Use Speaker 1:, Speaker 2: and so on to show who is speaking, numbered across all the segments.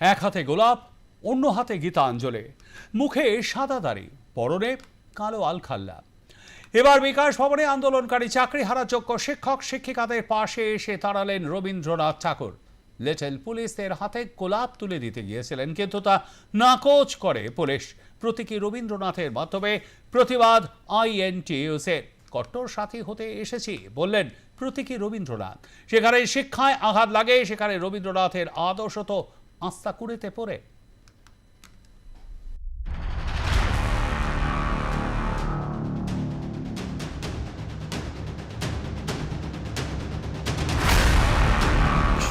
Speaker 1: এক হাতে গোলাপ, অন্য হাতে গীতাঞ্জলি। মুখে সাদা দাড়ি, পরনে কালো আলখাল্লা। এবার বিকাশ ভবনে আন্দোলনকারী চাকরি হারাযোগ্য শিক্ষক শিক্ষিকাদের পাশে এসে দাঁড়ালেন রবীন্দ্রনাথ ঠাকুর। লিটল পুলিশদের হাতে গোলাপ তুলে দিতে গিয়েছিলেন, কিন্তু তা নাকচ করে পুলিশ। প্রতীকী রবীন্দ্রনাথের মাধ্যমে প্রতিবাদ আইএনটিইউসের কট্টর সাথী হতে এসেছি, বললেন প্রতীকী রবীন্দ্রনাথ। সেখানে শিক্ষায় আঘাত লাগে, সেখানে রবীন্দ্রনাথের আদর্শ তো আস্থা কুড়িতে পড়ে।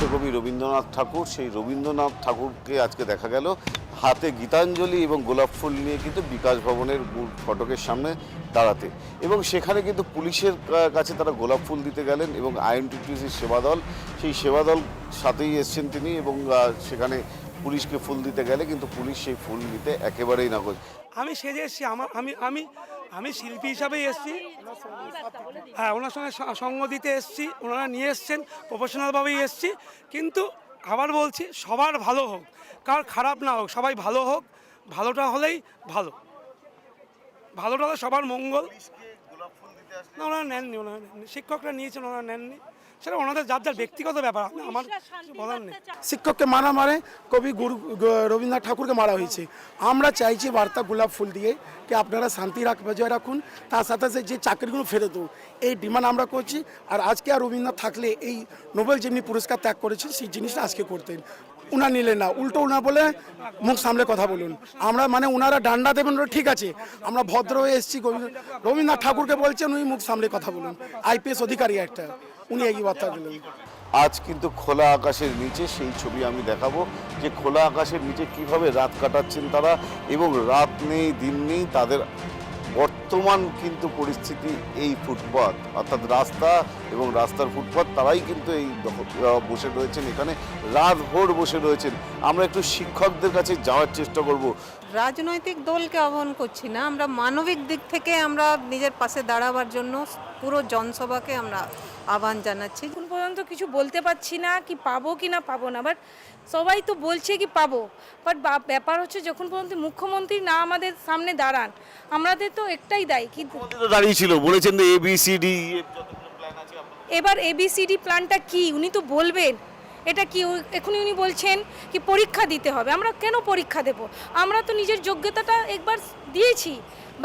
Speaker 2: বিশ্বকবি রবীন্দ্রনাথ ঠাকুর। সেই রবীন্দ্রনাথ ঠাকুরকে আজকে দেখা গেল। হাতে গীতাঞ্জলি এবং গোলাপ ফুল নিয়ে কিন্তু বিকাশ ভবনের ফটকের সামনে দাঁড়াতে। এবং সেখানে কিন্তু পুলিশের কাছে তারা গোলাপ ফুল দিতে গেলেন এবং আইএনটিটিউসির সেবা দল সেই সেবা দল সাথেই এসছেন তিনি এবং সেখানে পুলিশকে ফুল দিতে গেলে কিন্তু পুলিশ সেই ফুল নিতে একেবারেই নাকচ।
Speaker 3: আমি সেজে এসেছি আমার আমি আমি আমি শিল্পী হিসাবেই এসেছি। হ্যাঁ ওনার সঙ্গে সঙ্গ দিতে এসেছি, ওনারা নিয়ে এসছেন প্রফেশনালভাবেই এসেছি। কিন্তু আবার বলছি, সবার ভালো হোক, কার খারাপ না হোক, সবাই ভালো হোক, ভালোটা হলেই ভালো। ভালোটা হলে সবার মঙ্গল। না, ওনারা নেননি, ওনারা শিক্ষকরা নিয়েছেন, ওনারা নেননি। সেটা ওনাদের যার যার ব্যক্তিগত ব্যাপার আমার নেই।
Speaker 4: শিক্ষককে মারা মারে কবি গুরু রবীন্দ্রনাথ ঠাকুরকে মারা হয়েছে। আমরা চাইছি বার্তা গোলাপ ফুল দিয়ে কি আপনারা শান্তি রাখ বজায় রাখুন তার সাথে সাথে যে চাকরিগুলো ফেরত হোক, এই ডিমান্ড আমরা করছি আর আজকে আর রবীন্দ্রনাথ থাকলে এই নোবেল যেমনি পুরস্কার ত্যাগ করেছেন সেই জিনিসটা আজকে করতেন। উনা নিলেন না উল্টো উনা বলে মুখ সামলে কথা বলুন। আমরা মানে উনারা ডান্ডা দেবেন ঠিক আছে আমরা ভদ্র হয়ে এসেছি রবীন্দ্রনাথ ঠাকুরকে বলছেন উনি মুখ সামলে কথা বলুন। আইপিএস অধিকারী একটা। উনি এই বার্তা দিলেন।
Speaker 2: আজ কিন্তু খোলা আকাশের নিচে সেই ছবি আমি দেখাবো, যে খোলা আকাশের নিচে কীভাবে রাত কাটাচ্ছেন তারা এবং রাত নেই, দিন নেই, তাদের বর্তমান কিন্তু পরিস্থিতি এই ফুটপাত, অর্থাৎ রাস্তা এবং রাস্তার ফুটপাত, তারাই কিন্তু এই বসে রয়েছেন এখানে রাত ভোর বসে রয়েছেন। আমরা একটু শিক্ষকদের কাছে যাওয়ার চেষ্টা করব।
Speaker 5: রাজনৈতিক দলকে আহ্বান করছি না আমরা মানবিক দিক থেকে আমরা নিজের পাশে দাঁড়াবার জন্য পুরো জনসভাকে আমরা আহ্বান জানাচ্ছি।
Speaker 6: এখন পর্যন্ত কিছু বলতে পারছি না কি পাবো কি না পাবো না বাট সবাই তো বলছে কি পাবো। বাট ব্যাপার হচ্ছে যখন পর্যন্ত মুখ্যমন্ত্রী না আমাদের সামনে দাঁড়ান আমাদের তো একটাই দায়ী কি
Speaker 2: দাঁড়িয়ে ছিল বলেছেন এ বি সি ডি
Speaker 6: এবার এবিসিডি প্ল্যানটা কি? উনি তো বলবেন। এটা কি এখনই উনি বলছেন কি পরীক্ষা দিতে হবে। আমরা কেন পরীক্ষা দেব? আমরা তো নিজের যোগ্যতাটা একবার দিয়েছি।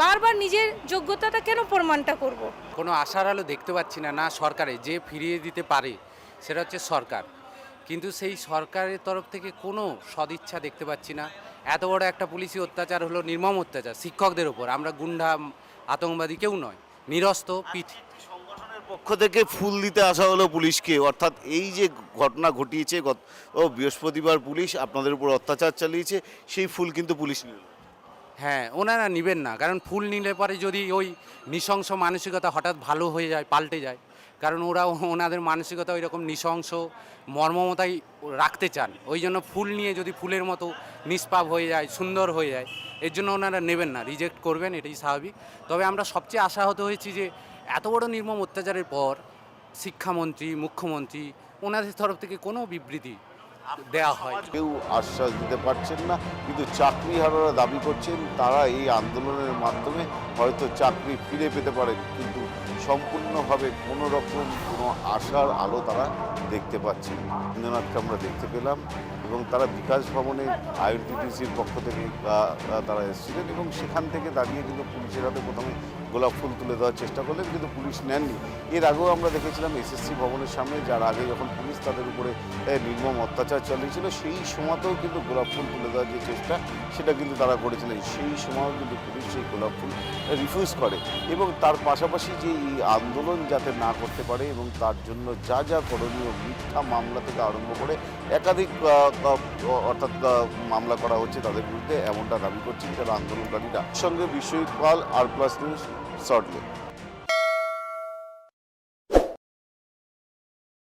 Speaker 6: বারবার নিজের যোগ্যতাটা কেন প্রমাণটা করব।
Speaker 7: কোনো আশার আলো দেখতে পাচ্ছি না না সরকারে, যে ফিরিয়ে দিতে পারে সেটা হচ্ছে সরকার। কিন্তু সেই সরকারের তরফ থেকে কোনো সদিচ্ছা দেখতে পাচ্ছি না। এত বড় একটা পুলিশি অত্যাচার হলো নির্মম অত্যাচার শিক্ষকদের ওপর। আমরা গুন্ডা, আতঙ্কবাদী কেউ নয়, নিরস্ত, পিঠ
Speaker 2: পক্ষ থেকে ফুল দিতে আসা হলো পুলিশকে। অর্থাৎ এই যে ঘটনা ঘটিয়েছে, গত ও বৃহস্পতিবার পুলিশ আপনাদের উপর অত্যাচার চালিয়েছে, সেই ফুল কিন্তু পুলিশ নিল।
Speaker 7: হ্যাঁ ওনারা নেবেন না। কারণ ফুল নিলে পরে যদি ওই নৃশংস মানসিকতা হঠাৎ ভালো হয়ে যায়, পাল্টে যায়, কারণ ওরা ওনাদের মানসিকতা ওই রকম নৃশংস, মর্মমতাই রাখতে চান। ওই জন্য ফুল নিয়ে যদি ফুলের মতো নিষ্পাপ হয়ে যায়, সুন্দর হয়ে যায়, এর জন্য ওনারা নেবেন না। রিজেক্ট করবেন, এটাই স্বাভাবিক। তবে আমরা সবচেয়ে আশাহত হয়েছি যে এত বড় নির্মম অত্যাচারের পর শিক্ষামন্ত্রী, মুখ্যমন্ত্রী, ওনাদের তরফ থেকে কোনো বিবৃতি দেওয়া হয়?
Speaker 2: কেউ আশ্বাস দিতে পারছেন না, কিন্তু চাকরিহারারা দাবি করছেন তারা এই আন্দোলনের মাধ্যমে হয়তো চাকরি ফিরে পেতে পারেন, কিন্তু সম্পূর্ণভাবে কোনো রকম কোনো আশার আলো তারা দেখতে পাচ্ছেন রবীন্দ্রনাথকে আমরা দেখতে পেলাম এবং তারা বিকাশ ভবনে আইএনটিটিসির পক্ষ থেকে তারা এসেছিলেন এবং সেখান থেকে দাঁড়িয়ে কিন্তু পুলিশের হাতে প্রথমে গোলাপ ফুল তুলে দেওয়ার চেষ্টা করলেন, কিন্তু পুলিশ নেননি। এর আগেও আমরা দেখেছিলাম এসএসসি ভবনের সামনে, যার আগে যখন পুলিশ তাদের উপরে নির্মম অত্যাচার চালিয়েছিল, সেই সময়তেও কিন্তু গোলাপ ফুল তুলে দেওয়ার যে চেষ্টা, সেটা কিন্তু তারা করেছিলেন। সেই সময়ও কিন্তু পুলিশ সেই গোলাপ ফুল রিফিউজ করে। এবং তার পাশাপাশি যে এই আন্দোলন যাতে না করতে পারে এবং তার জন্য যা যা করণীয় মিথ্যা মামলা থেকে আরম্ভ করে একাধিক অর্থাৎ মামলা করা হচ্ছে তাদের বিরুদ্ধে, এমনটা দাবি করছেন যারা আন্দোলনকারীরা। সঙ্গে Biswajit Pal R Plus News shortly.